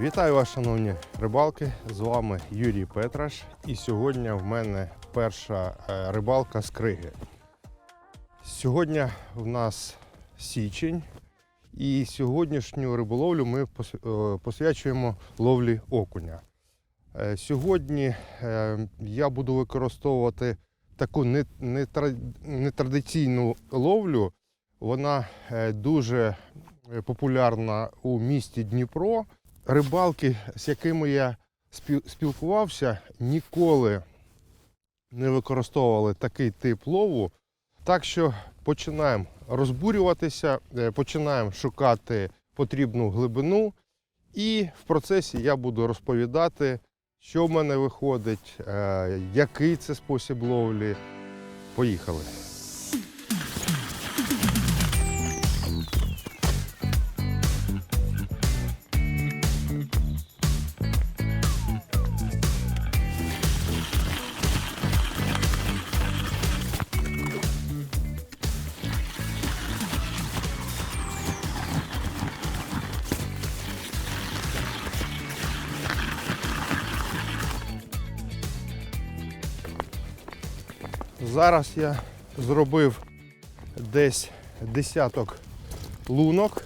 Вітаю вас, шановні рибалки! З вами Юрій Петраш. І сьогодні в мене перша е, рибалка з криги. Сьогодні в нас січень, і сьогоднішню риболовлю ми е, посвячуємо ловлі окуня. Е, Сьогодні я буду використовувати таку нетрадиційну ловлю. Вона дуже популярна у місті Дніпро рибалки, з якими я спілкувався, ніколи не використовували такий тип лову. Так що починаємо розбурюватися, е, починаємо шукати потрібну глибину, і в процесі я буду розповідати, що в мене виходить, е, який це спосіб ловлі. Поїхали. Зараз я зробив десь десяток лунок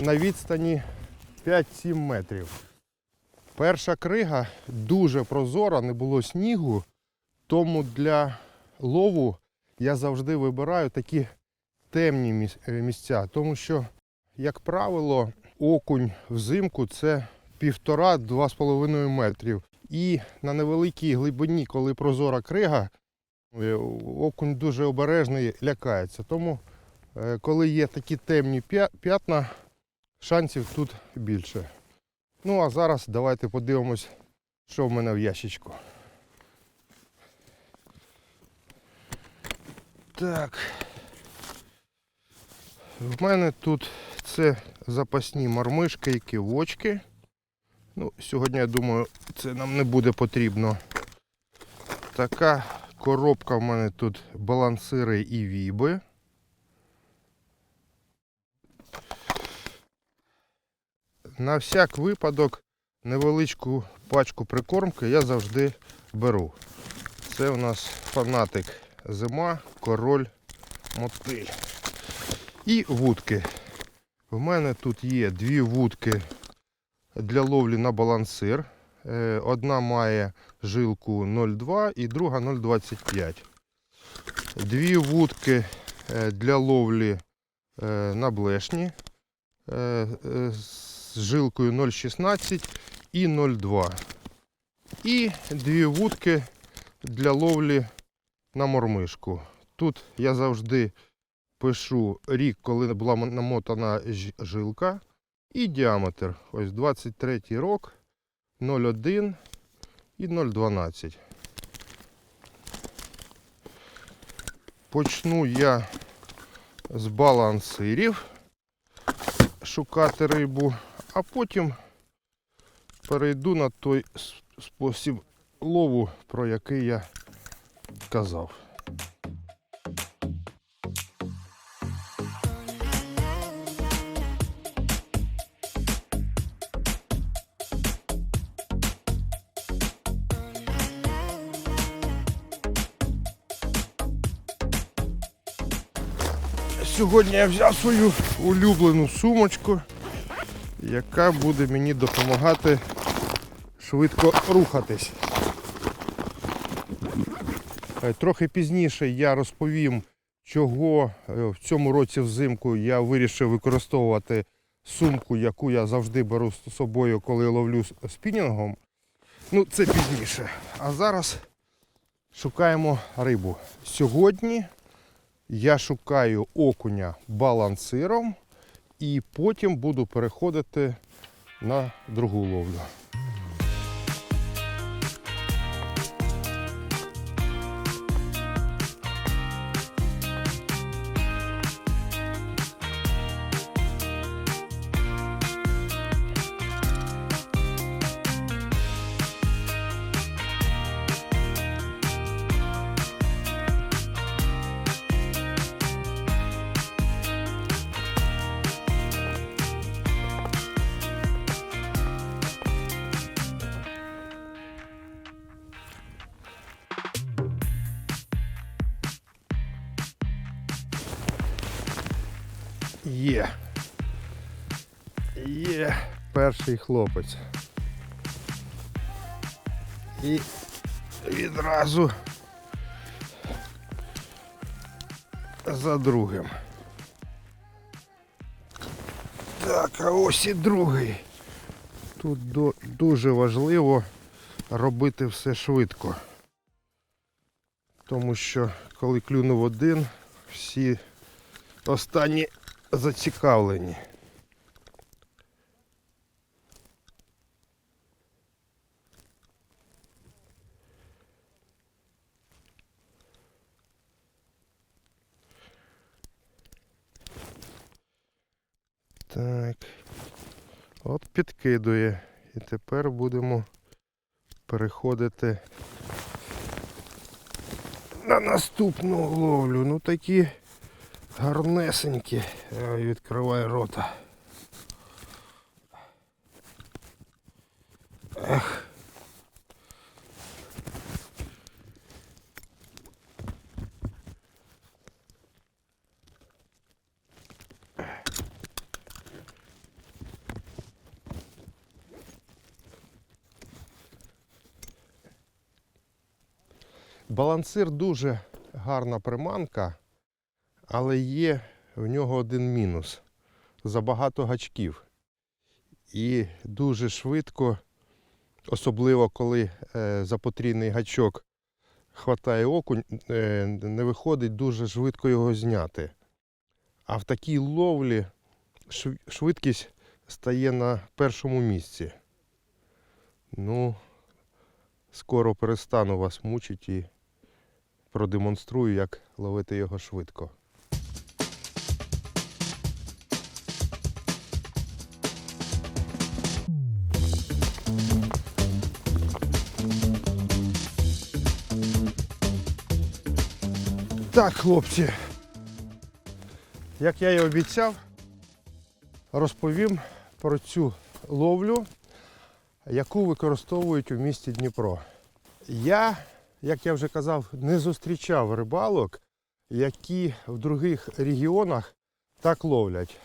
на відстані 5-7 метрів. Перша крига дуже прозора, не було снігу, тому для лову я завжди вибираю такі темні е, місця, тому що, як правило, окунь взимку це півтора-два з половиною метрів. І на невеликій глибині, коли прозора крига, окунь дуже обережний, лякається. Тому, е, коли є такі темні п'ятна, шансів тут більше. Ну а зараз давайте подивимось, що в мене в ящичку. Так. В мене тут це запасні мармишки і кивочки. Ну, сьогодні, я думаю, це нам не буде потрібно. Така коробка в мене тут балансири і віби. На всяк випадок невеличку пачку прикормки я завжди беру. Це у нас фанатик зима, король, мотиль. І вудки. В мене тут є дві вудки для ловлі на балансир. Е, Одна має жилку 0,2 і друга 0,25. Дві вудки е, для ловлі е, на блешні з жилкою 0,16 і 0,2. І дві вудки для ловлі на мормишку. Тут я завжди пишу рік, коли була намотана жилка, і діаметр. Ось 23 рок, 0,1 і 0,12. Почну я з балансирів шукати рибу, а потім перейду на той спосіб лову, про який я казав. Сьогодні я взяв свою улюблену сумочку, яка буде мені допомагати швидко рухатись. Е, Трохи пізніше я розповім, чого е, в цьому році взимку я вирішив використовувати сумку, яку я завжди беру з собою, коли ловлю спінінгом. Ну, це пізніше. А зараз шукаємо рибу. Сьогодні я шукаю окуня балансиром і потім буду переходити на другу ловлю. Перший хлопець. І відразу за другим. Так, а ось і другий. Тут дуже важливо робити все швидко. Тому що коли клюнув один, всі останні зацікавлені. Так. От підкидує. І тепер будемо переходити на наступну ловлю. Ну такі гарнесенькі. Ой, відкривай рота. Ех. Балансир дуже гарна приманка, але є в нього один мінус. Забагато гачків. І дуже швидко, особливо коли е, за гачок хватає окунь, е, не виходить дуже швидко його зняти. А в такій ловлі швидкість стає на першому місці. Ну, скоро перестану вас мучити продемонструю, як ловити його швидко. Так, хлопці, як я і обіцяв, розповім про цю ловлю, яку використовують у місті Дніпро. Я, як я вже казав, не зустрічав рибалок, які в других регіонах так ловлять.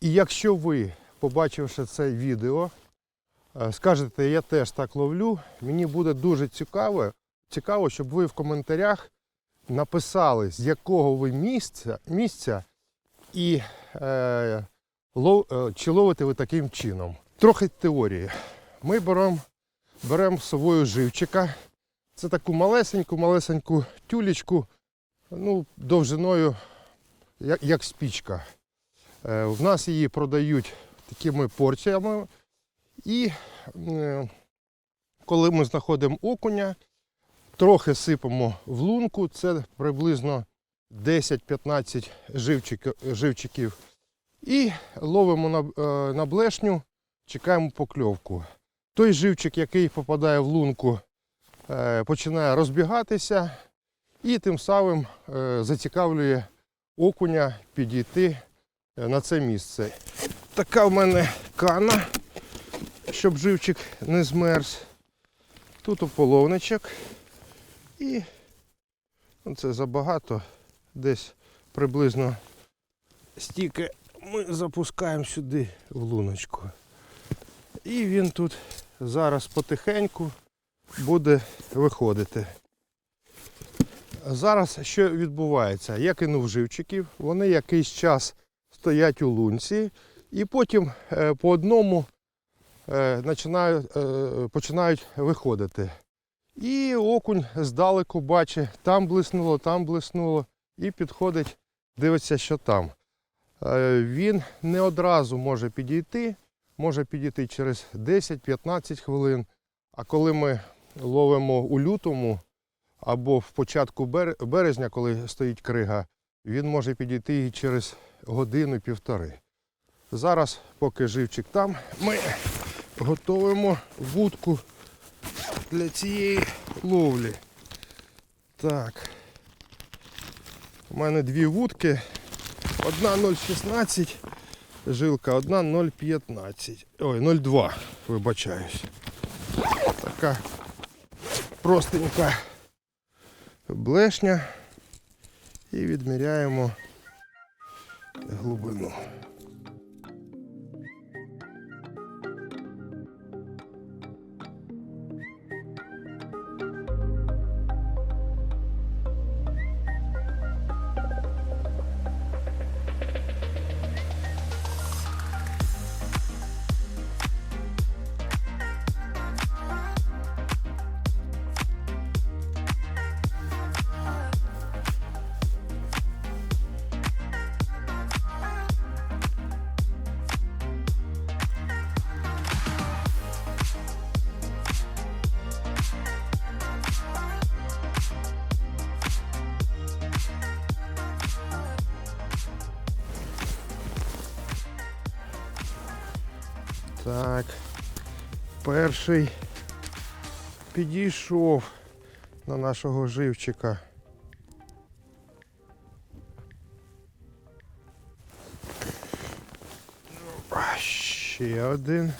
І якщо ви, побачивши це відео, е, скажете, я теж так ловлю, мені буде дуже цікаво, цікаво, щоб ви в коментарях написали, з якого ви місця, місця і е, лов, е, чи ловите ви таким чином. Трохи теорії. Ми беремо берем з собою живчика. Це таку малесеньку-малесеньку тюлечку, ну, довжиною, як, як спічка. Е, в нас її продають такими порціями. І е, коли ми знаходимо окуня, трохи сипемо в лунку, це приблизно 10-15 живчик, живчиків. І ловимо на, е, на блешню, чекаємо покльовку. Той живчик, який попадає в лунку, починає розбігатися і тим самим е, зацікавлює окуня підійти е, на це місце. Така в мене кана, щоб живчик не змерз. Тут ополовничок. І ну, це забагато. Десь приблизно стільки ми запускаємо сюди в луночку. І він тут зараз потихеньку буде виходити. Зараз що відбувається? Я кинув живчиків, вони якийсь час стоять у лунці, і потім е, по одному е, починають, е, виходити. І окунь здалеку бачить, там блиснуло, там блиснуло, і підходить, дивиться, що там. Він не одразу може підійти, може підійти через 10-15 хвилин. А коли ми ловимо у лютому або в початку березня, коли стоїть крига, він може підійти і через годину-півтори. Зараз, поки живчик там, ми готуємо вудку для цієї ловлі. Так. У мене дві вудки. Одна 0,16 жилка, одна 0,15. Ой, 0,2, вибачаюсь. Така простенька блешня. І відміряємо глибину. Перший підійшов на нашого живчика. А, Ще один.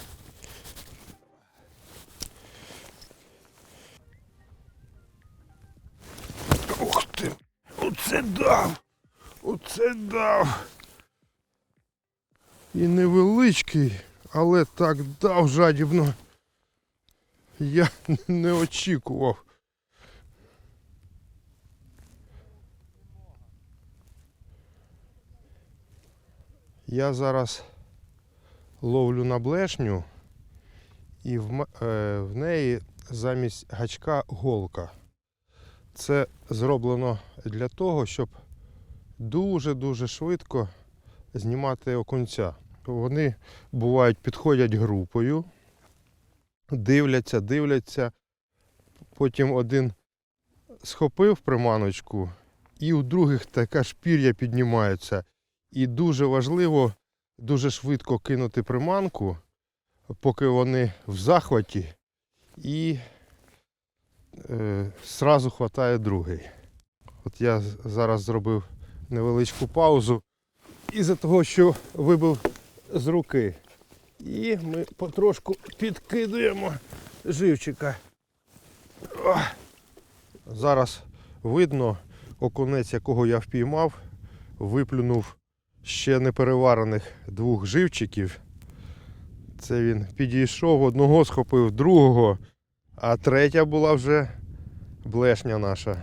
Ух ти! Оце дав! Оце дав! І невеличкий, але так дав жадібно. Я не очікував. Я зараз ловлю на блешню і в, е, в неї замість гачка голка. Це зроблено для того, щоб дуже-дуже швидко знімати окунця. Вони бувають підходять групою, дивляться, дивляться. Потім один схопив приманочку, і у других така ж пір'я піднімаються. І дуже важливо дуже швидко кинути приманку, поки вони в захваті, і е, зразу хватає другий. От я зараз зробив невеличку паузу із-за того, що вибив з руки. І ми потрошку підкидуємо живчика. О! Зараз видно, окунець, якого я впіймав, виплюнув ще не переварених двох живчиків. Це він підійшов, одного схопив, другого, а третя була вже блешня наша.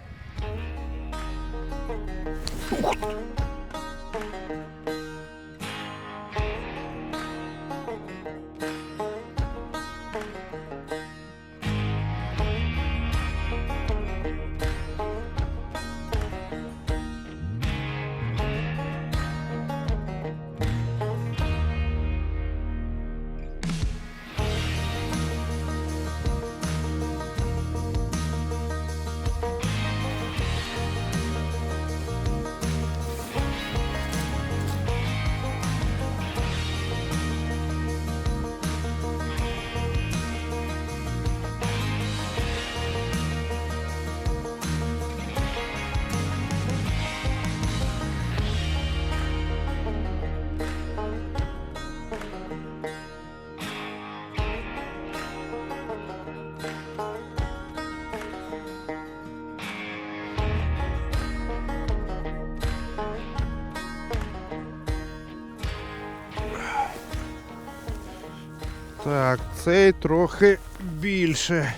Так, цей трохи більше.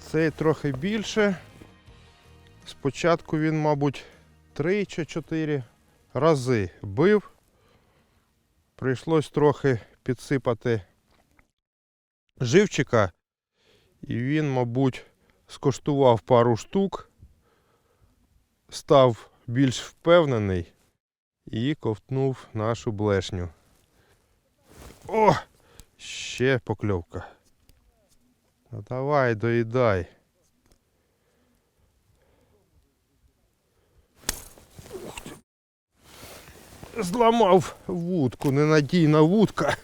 Цей трохи більше. Спочатку він, мабуть, 3 чи 4 рази бив. Прийшлось трохи підсипати живчика. І він, мабуть, скоштував пару штук, став більш впевнений і ковтнув нашу блешню. О! Ще покльовка. Ну давай, доїдай. Зламав вудку, ненадійна вудка.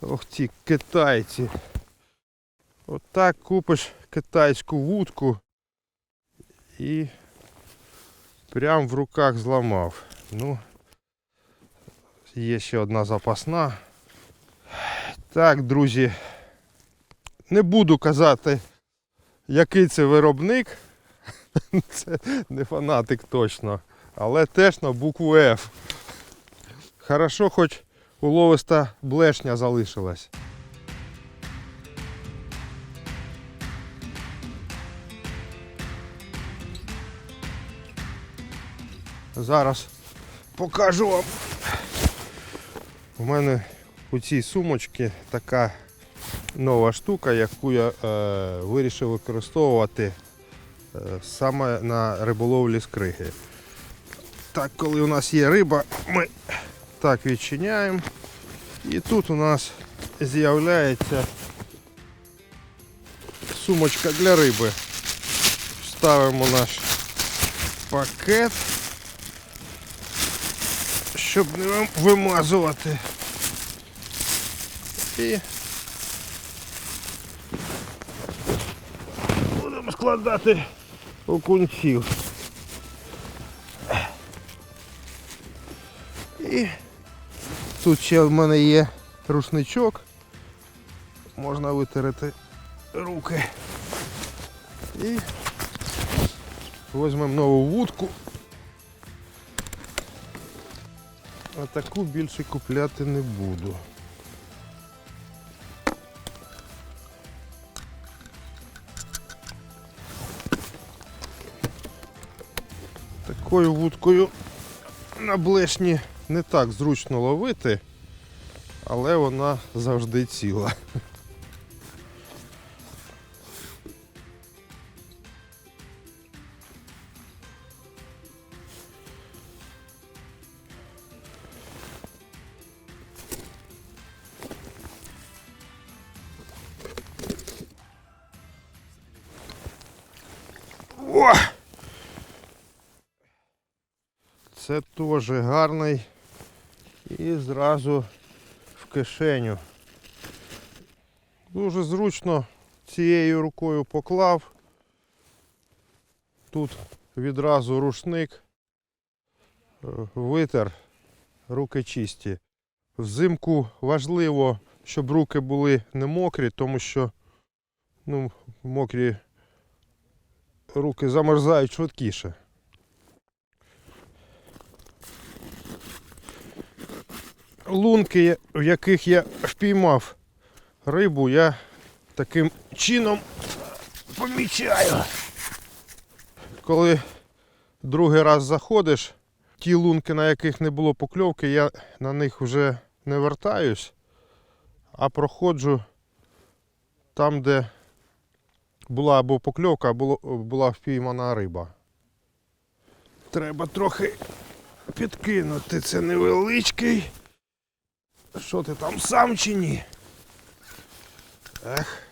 Ох ці китайці. Отак купиш китайську вудку і прям в руках зламав. Ну, є ще одна запасна. Так, друзі, не буду казати, який це виробник. Це не фанатик точно. Але теж на букву F. Хорошо, хоч уловиста блешня залишилась. Зараз покажу вам. У мене у цій сумочці така нова штука, яку я е, вирішив використовувати е, саме на риболовлі з криги. Так, коли у нас є риба, ми так відчиняємо. І тут у нас з'являється сумочка для риби. Ставимо наш пакет, щоб не вим- вимазувати. І будемо складати окунців. І тут ще в мене є рушничок. Можна витерти руки. І візьмемо нову вудку. А таку більше купляти не буду. Такою вудкою на блешні не так зручно ловити, але вона завжди ціла. О! Це теж гарний і зразу в кишеню. Дуже зручно цією рукою поклав. Тут відразу рушник, витер, руки чисті. Взимку важливо, щоб руки були не мокрі, тому що ну, мокрі руки замерзають швидкіше. лунки, в яких я впіймав рибу, я таким чином помічаю. Коли другий раз заходиш, ті лунки, на яких не було покльовки, я на них вже не вертаюсь, а проходжу там, де була або покльовка, або була впіймана риба. Треба трохи підкинути. Це невеличкий. Що ти там сам чи ні? Ех.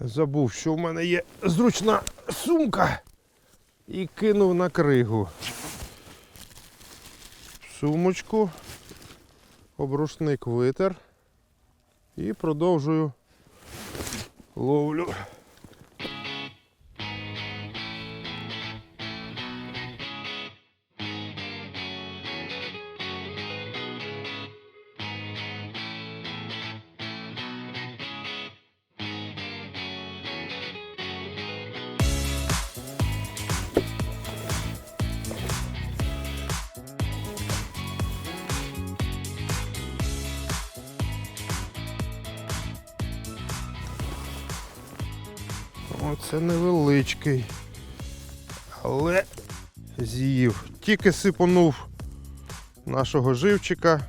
Забув, що в мене є зручна сумка і кинув на кригу. Сумочку, обрушник витер і продовжую ловлю. Невеличкий. Але з'їв. Тільки сипонув нашого живчика.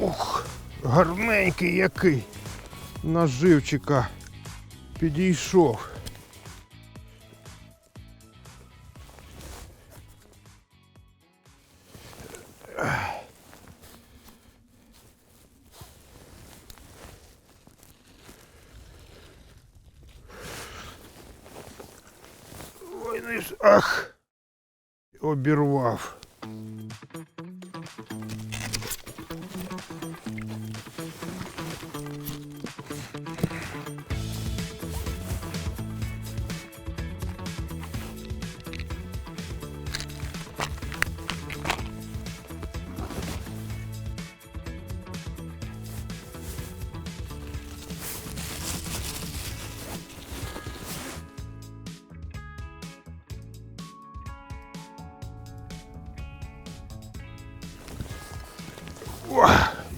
Ух, гарненький який. На живчика підійшов. Обірвав.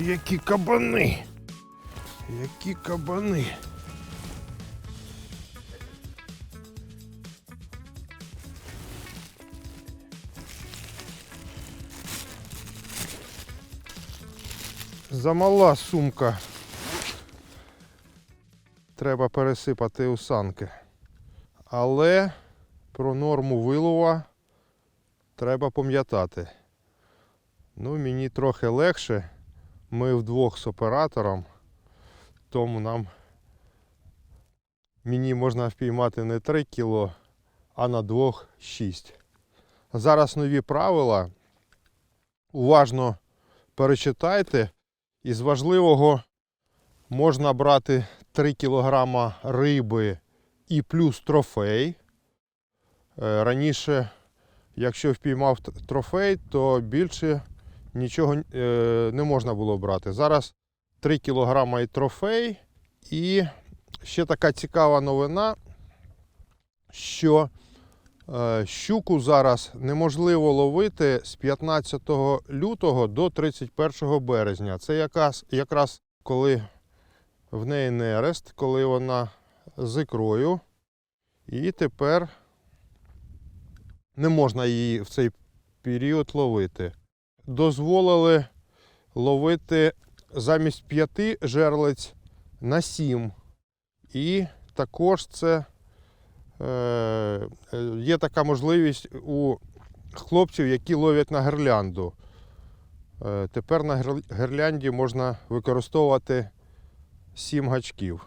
Які кабани. Які кабани. Замала сумка. Треба пересипати у санки. Але про норму вилова треба пам'ятати. Ну, мені трохи легше. Ми вдвох з оператором, тому нам мені можна впіймати не 3 кіло, а на двох 6. Зараз нові правила. Уважно перечитайте. Із важливого можна брати 3 кг риби і плюс трофей. Е, Раніше, якщо впіймав трофей, то більше нічого е, не можна було брати. Зараз 3 кг і трофей. І ще така цікава новина, що е, щуку зараз неможливо ловити з 15 лютого до 31 березня. Це якраз, якраз коли в неї нерест, коли вона з ікрою. І тепер не можна її в цей період ловити. Дозволили ловити замість п'яти жерлиць на сім. І також це е, є така можливість у хлопців, які ловлять на гирлянду. Е, тепер на гир- гирлянді можна використовувати сім гачків.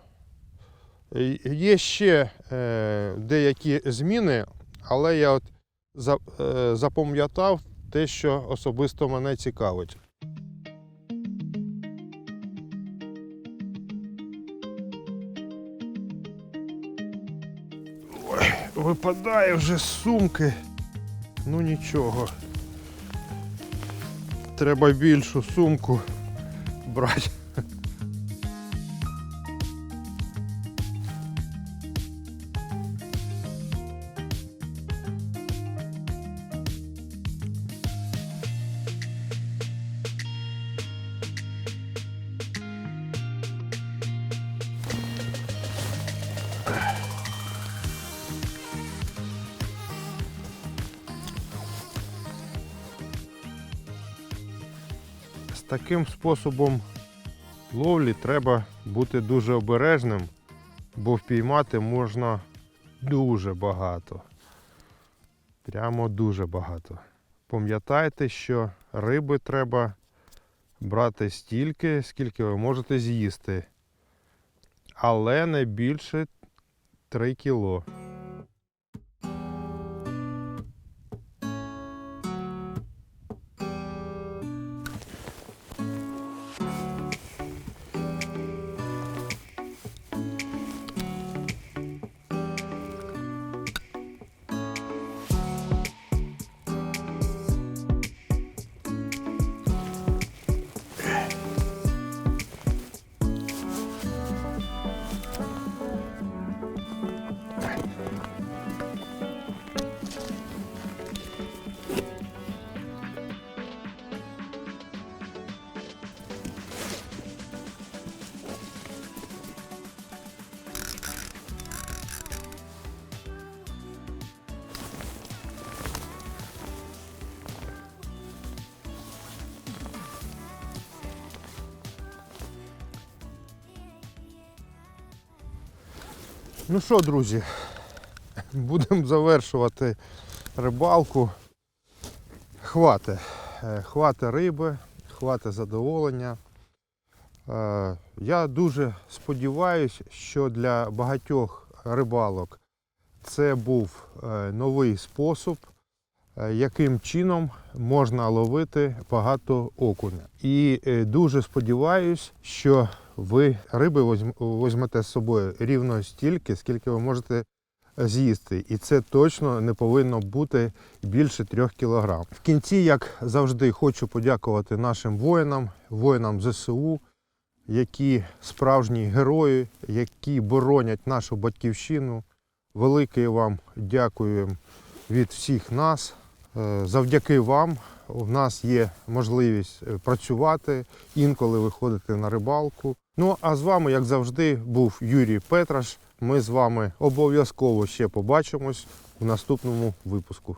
Є ще е, деякі зміни, але я от е, запам'ятав те, що особисто мене цікавить. Ой, випадає вже з сумки. Ну нічого. Треба більшу сумку брати. Таким способом ловлі треба бути дуже обережним, бо впіймати можна дуже багато. Прямо дуже багато. Пам'ятайте, що риби треба брати стільки, скільки ви можете з'їсти. Але не більше 3 кіло. Ну що, друзі, будемо завершувати рибалку. Хвати. Е, Хвати риби, хвати задоволення. Е, Я дуже сподіваюся, що для багатьох рибалок це був е, новий спосіб, яким чином можна ловити багато окуня. І дуже сподіваюся, що ви риби візьмете з собою рівно стільки, скільки ви можете з'їсти. І це точно не повинно бути більше трьох кілограм. В кінці, як завжди, хочу подякувати нашим воїнам, воїнам ЗСУ, які справжні герої, які боронять нашу батьківщину. Велике вам дякую від всіх нас. Е, Завдяки вам у нас є можливість е, працювати, інколи виходити на рибалку. Ну а з вами, як завжди, був Юрій Петраш. Ми з вами обов'язково ще побачимось у наступному випуску.